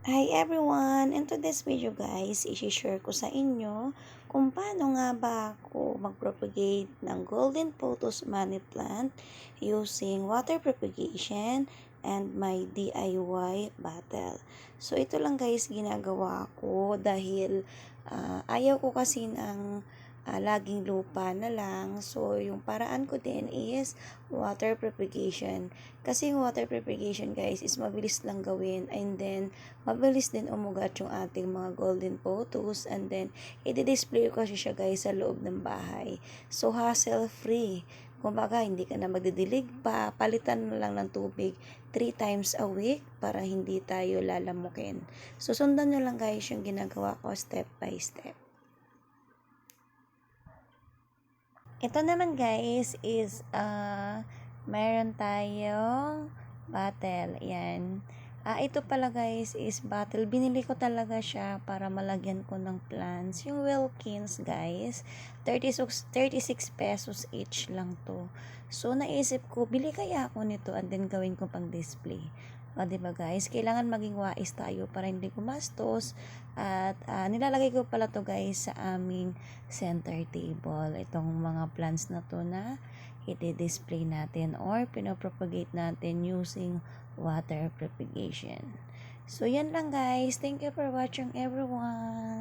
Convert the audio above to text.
Hi everyone! In today's video guys, isi-share ko sa inyo kung paano nga ba ako mag-propagate ng golden pothos money plant using water propagation and my DIY bottle. So ito lang guys ginagawa ko dahil uh, ayaw ko kasi ng uh, laging lupa na lang. So, yung paraan ko din is water propagation. Kasi yung water propagation guys is mabilis lang gawin and then mabilis din umugat yung ating mga golden photos and then i-display ko kasi siya guys sa loob ng bahay. So, hassle free. Kumbaga, hindi ka na magdidilig pa, palitan mo lang ng tubig 3 times a week para hindi tayo lalamukin. So, sundan nyo lang guys yung ginagawa ko step by step. Ito naman guys is uh, meron tayong bottle. Yan. Ah, ito pala guys is bottle. Binili ko talaga siya para malagyan ko ng plants. Yung Wilkins guys, 36, 36 pesos each lang to. So, naisip ko, bili kaya ako nito and then gawin ko pang display. O, di ba guys? Kailangan maging wais tayo para hindi gumastos. At uh, nilalagay ko pala to guys sa aming center table. Itong mga plants na to na i-display natin or pinopropagate natin using water propagation. So, yan lang guys. Thank you for watching everyone.